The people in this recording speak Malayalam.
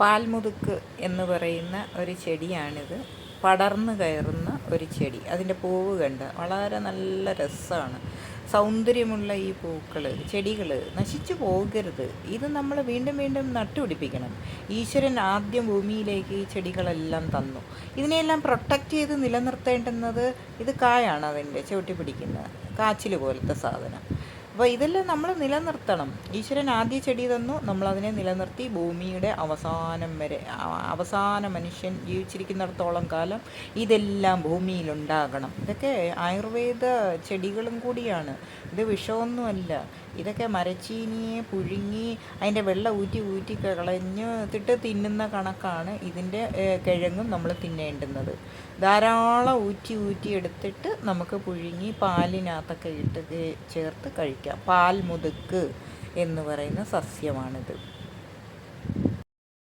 പാൽമുതുക്ക് എന്ന് പറയുന്ന ഒരു ചെടിയാണിത്. പടർന്ന് കയറുന്ന ഒരു ചെടി. അതിന്റെ പൂവ് കണ്ട് വളരെ നല്ല രസമാണ്. സൗന്ദര്യമുള്ള ഈ പൂക്കൾ ചെടികൾ നശിച്ചു പോകരുത്. ഇത് നമ്മൾ വീണ്ടും വീണ്ടും നട്ടുപിടിപ്പിക്കണം. ഈശ്വരൻ ആദ്യം ഭൂമിയിലേക്ക് ഈ ചെടികളെല്ലാം തന്നു. ഇതിനെയെല്ലാം പ്രൊട്ടക്റ്റ് ചെയ്ത് നിലനിർത്തേണ്ടുന്നത് ഇത് കായാണ് അതിന്റെ ചവിട്ടി പിടിക്കുന്നത് കാച്ചിൽ പോലത്തെ സാധനം. അപ്പോൾ ഇതെല്ലാം നമ്മൾ നിലനിർത്തണം. ഈശ്വരൻ ആദ്യ ചെടി തന്നു. നമ്മളതിനെ നിലനിർത്തി ഭൂമിയുടെ അവസാനം വരെ അവസാന മനുഷ്യൻ ജീവിച്ചിരിക്കുന്നിടത്തോളം കാലം ഇതെല്ലാം ഭൂമിയിലുണ്ടാകണം. ഇതൊക്കെ ആയുർവേദ ചെടികളും കൂടിയാണ്. ഇത് വിഷമൊന്നുമല്ല. ഇതൊക്കെ മരച്ചീനിയെ പുഴുങ്ങി അതിന്റെ വെള്ളം ഊറ്റി ഊറ്റി കളഞ്ഞ് തിട്ട് തിന്നുന്ന കണക്കാണ് ഇതിന്റെ കിഴങ്ങും നമ്മൾ തിന്നേണ്ടുന്നത്. ധാരാളം ഊറ്റി ഊറ്റി എടുത്തിട്ട് നമുക്ക് പുഴുങ്ങി പാലിനകത്തൊക്കെ ഇട്ട് ചേർത്ത് കഴിക്കാം. പാൽ മുതുക്ക് എന്ന് പറയുന്ന സസ്യമാണിത്.